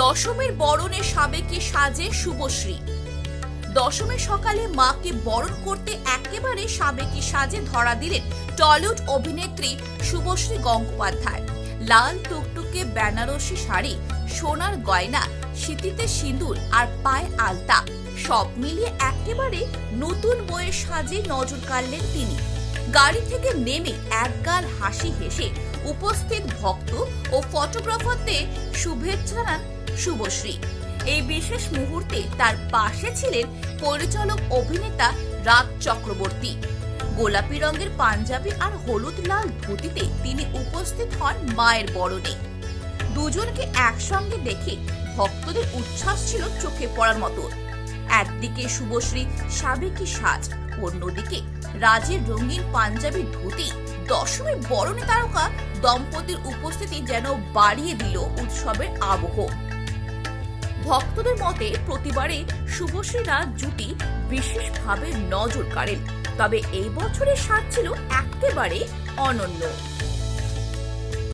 দশমীর বরণে সাবেকে সাজে শুভশ্রী। দশমীর সকালে মাকে বরণ করতে একেবারে সাবেকি সাজে ধরা দিলেন টলিউড অভিনেত্রী শুভশ্রী গঙ্গোপাধ্যায়। লাল টুকটুকে বেনারসি শাড়ি, সোনার গয়না শীতিতে সিঁদুর আর পায়ে আলতা, সব মিলিয়ে একেবারে নতুন বইয়ের সাজে নজর কাড়লেন তিনি। গাড়ি থেকে নেমে একগাল হাসি হেসে উপস্থিত ভক্ত ও ফটোগ্রাফারদের শুভেচ্ছা জানান শুভশ্রী। এই বিশেষ মুহূর্তে তার পাশে ছিলেন পরিচালক অভিনেতা রাজ চক্রবর্তী। গোলাপি রঙের পাঞ্জাবি আর হলুদ লাল ধুতিতে তিনি উপস্থিত হন মায়ের বরণে। দুজনকে একসঙ্গে দেখে ভক্তদের উচ্ছ্বাস ছিল চোখে পড়ার মতো। একদিকে শুভশ্রী সাবেকি সাজ, অন্যদিকে রাজের রঙিন পাঞ্জাবি ধুতি দশমীর বরণে তারকা দম্পতির উপস্থিতি যেন বাড়িয়ে দিল উৎসবের আবহ। ভক্তদের মতে প্রতিবারে শুভশ্রীরা জুটি বিশেষভাবে নজর কাড়েন। তবে এই বছরের স্বাদ ছিল একেবারে অনন্য।